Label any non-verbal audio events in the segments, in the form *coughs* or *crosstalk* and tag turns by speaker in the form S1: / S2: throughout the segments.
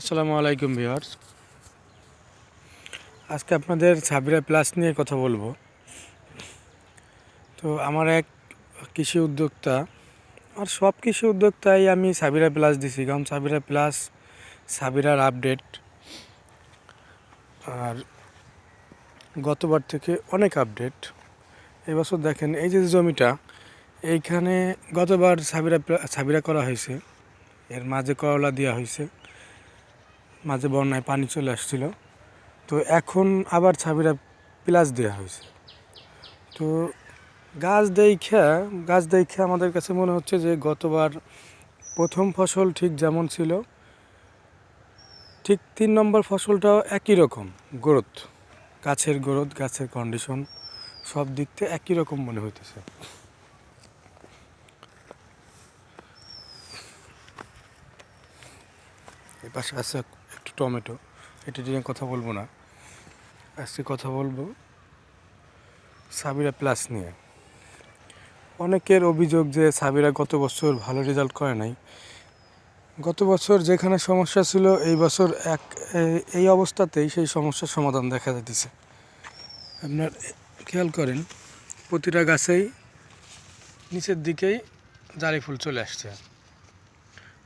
S1: আসসালামু আলাইকুম ভিউয়ার্স। আজকে আপনাদের সাবিরা প্লাস নিয়ে কথা বলব। তো আমার এক কৃষি উদ্যোক্তা, আর সব কৃষি উদ্যোক্তাই আমি সাবিরা প্লাস দিছি, কারণ সাবিরা প্লাস, সাবিরার আপডেট, আর গতবার থেকে অনেক আপডেট। এবছর দেখেন, এই যে জমিটা, এইখানে গতবার সাবিরা সাবিরা করা হয়েছে, এর মাঝে করলা দেওয়া হয়েছে। মাঝে বন্যায় পানি চলে আসছিল। তো এখন আবার ছাবিরা প্লাস দেওয়া হয়েছে। তো গাছ দেখা, গাছ দেখে আমাদের কাছে মনে হচ্ছে যে গতবার প্রথম ফসল ঠিক যেমন ছিল, ঠিক তিন নম্বর ফসলটাও একই রকম, গ্রোথ, গাছের গ্রোথ, গাছের কন্ডিশন সব দিক থেকে একই রকম মনে হইতেছে। এর পাশে আছে টমেটো, এটা নিয়ে কথা বলব না। আজকে কথা বলব সাবিরা প্লাস নিয়ে। অনেকের অভিযোগ যে সাবিরা গত বছর ভালো রেজাল্ট করে নাই। গত বছর যেখানে সমস্যা ছিল, এই বছর এক, এই অবস্থাতেই সেই সমস্যার সমাধান দেখা যাচ্ছে আপনার খেয়াল করেন, প্রতিটা গাছেই নিচের দিকেই জালি ফুল চলে আসছে।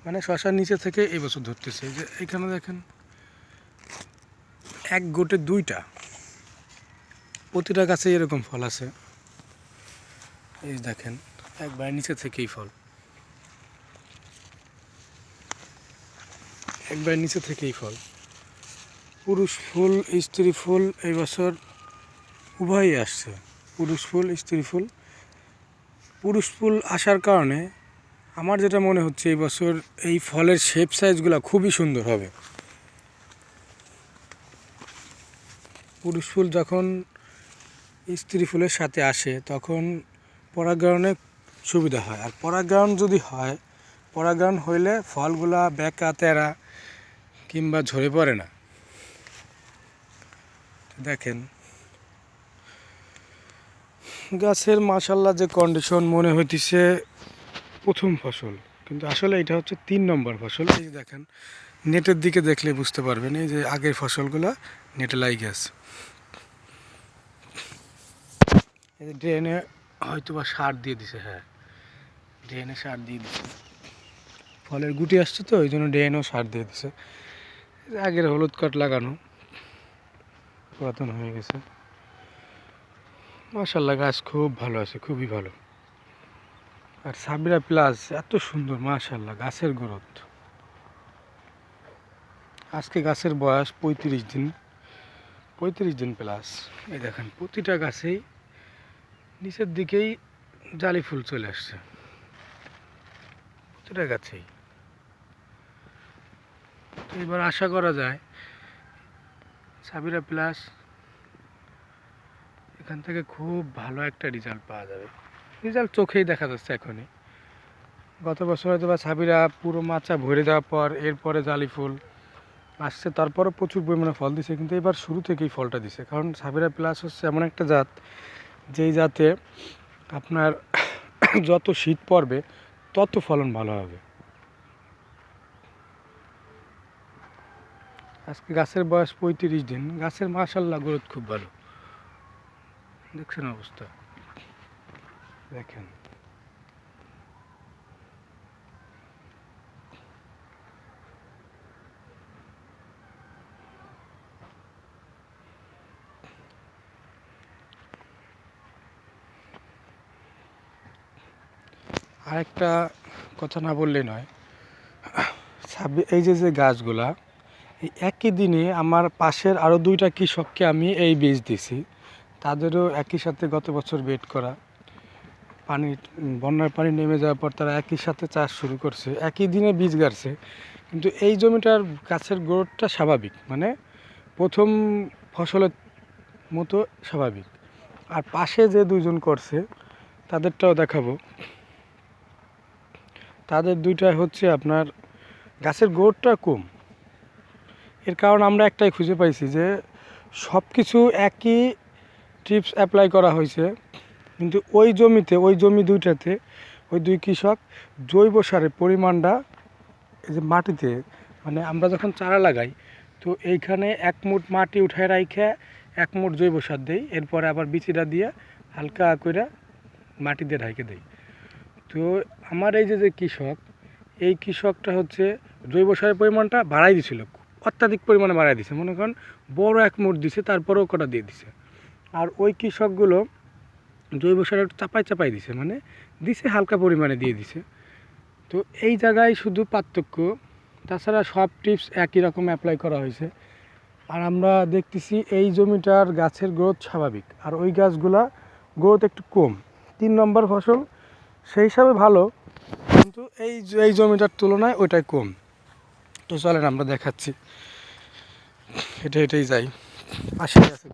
S1: মানে শশার নিচে থেকে এই বছর ধরতেছে। যে এখানে দেখেন, এক গোটে দুইটা। প্রতিটা গাছে এরকম ফল আছে। এই দেখেন, একবার নিচে থেকেই ফল। একবার নিচে থেকেই ফল। পুরুষ ফুল, স্ত্রী ফুল এই বছর উভয়ই আসছে। পুরুষ ফুল, স্ত্রী ফুল। পুরুষ ফুল আসার কারণে আমার যেটা মনে হচ্ছে এই বছর এই ফলের শেপ সাইজগুলো খুবই সুন্দর হবে। পুরুষ ফুল যখন স্ত্রী ফুলের সাথে আসে, তখন পরাগায়নে সুবিধা হয়। আর পরাগায়ন যদি হয় পরাগায়ন হইলে ফলগুলা বেঁকা, তেরা কিংবা ঝরে পড়ে না। দেখেন, গাছের মাশাল্লাহ যে কন্ডিশন মনে হইতেছে প্রথম ফসল। কিন্তু আসলে এটা হচ্ছে তিন নম্বর ফসল। এই যে দেখেন, নেটের দিকে দেখলে বুঝতে পারবেন, এই যে আগের ফসলগুলো নেটে লাই যে ড্রেনে হয়তো বা সার দিয়ে দিছে হ্যাঁ। ড্রেনে সার দিয়ে দিছে। ফলের গুটি আসছে তো ওই জন্য ড্রেনেও সার দিয়ে দিছে। আগের হলুদ কাঠ লাগানো, পুরাতন হয়ে গেছে। মাশাল্লাহ গাছ খুব ভালো আছে, খুবই ভালো। আর সাবিরা প্লাস, এত সুন্দর মাশাল্লাহ গাছের গ্রোথ। আজকে গাছের বয়স পঁয়ত্রিশ দিন পঁয়ত্রিশ দিন প্লাস। এই দেখেন, প্রতিটা গাছেই নিচের দিকেই জালি ফুল চলে আসছে। প্রতিটা গাছেই। এবার আশা করা যায়, সাবিরা প্লাস এখান থেকে খুব ভালো একটা রেজাল্ট পাওয়া যাবে। রেজাল্ট চোখেই দেখা যাচ্ছে এখনই। গত বছর হয়তো বা ছাবিরা পুরো মাচা ভরে দেওয়ার পর এরপরে জালি ফুল আসছে তারপরে প্রচুর পরিমাণে ফল দিছে, কিন্তু এবার শুরু থেকেই ফলটা দিছে। কারণ সাবিরা প্লাস হচ্ছে এমন একটা জাত, যেই জাতে আপনার *coughs* যত শীত পড়বে, তত ফলন ভালো হবে। আজকে গাছের বয়স পঁয়ত্রিশ দিন, গাছের মাসাল্লাহ গ্রোথ খুব ভালো। দেখছেন অবস্থা। দেখেন আরেকটা কথা না বললেই নয়। এই যে যে গাছগুলা, এই একই দিনে আমার পাশের আরও দুইটা কৃষককে আমি এই বীজ দিছি। তাদেরও একই সাথে গত বছর বেড করা। পানি বন্যার পানি নেমে যাওয়ার পর তারা একই সাথে চাষ শুরু করছে, একই দিনে বীজ গাড়ছে। কিন্তু এই জমিটার গাছের গ্রোথটা স্বাভাবিক মানে প্রথম ফসলের মতো স্বাভাবিক। আর পাশে যে দুজন করছে, তাদেরটাও দেখাবো। তাদের দুইটা হচ্ছে আপনার গাছের গ্রোথটা কম। এর কারণ আমরা একটাই খুঁজে পাইছি যে সব কিছু একই টিপস অ্যাপ্লাই করা হয়েছে। কিন্তু ওই জমিতে, ওই জমি দুইটাতে, ওই দুই কৃষক জৈব সারের পরিমাণটা এই যে মাটিতে মানে আমরা যখন চারা লাগাই, তো এইখানে এক মুঠ মাটি উঠায় রাইখে এক মুঠ জৈব সার দেই, এরপরে আবার বিচিটা দিয়ে হালকা করে মাটিতে ঢাইকে দেই। তো আমার এই যে যে কৃষক, এই কৃষকটা হচ্ছে জৈব সারের পরিমাণটা বাড়াই দিছিল, অত্যাধিক পরিমাণে বাড়াই দিছে। মনে করেন বড় এক মুঠ দিছে, তারপরেও কটা দিয়ে দিছে। আর ওই কৃষকগুলো জৈব সার একটু চাপাই চাপাই দিছে মানে দিছে হালকা পরিমাণে দিয়ে দিছে। তো এই জায়গায় শুধু পার্থক্য, তাছাড়া সব টিপস একই রকম অ্যাপ্লাই করা হয়েছে। আর আমরা দেখতেছি এই জমিটার গাছের গ্রোথ স্বাভাবিক, আর ওই গাছগুলা গ্রোথ একটু কম। তিন নম্বর ফসল, সেই হিসাবে ভালো, কিন্তু এই এই জমিটার তুলনায় ওইটাই কম। তো চলেন আমরা দেখাচ্ছি। এটা এটাই যাই। পাশে আছে।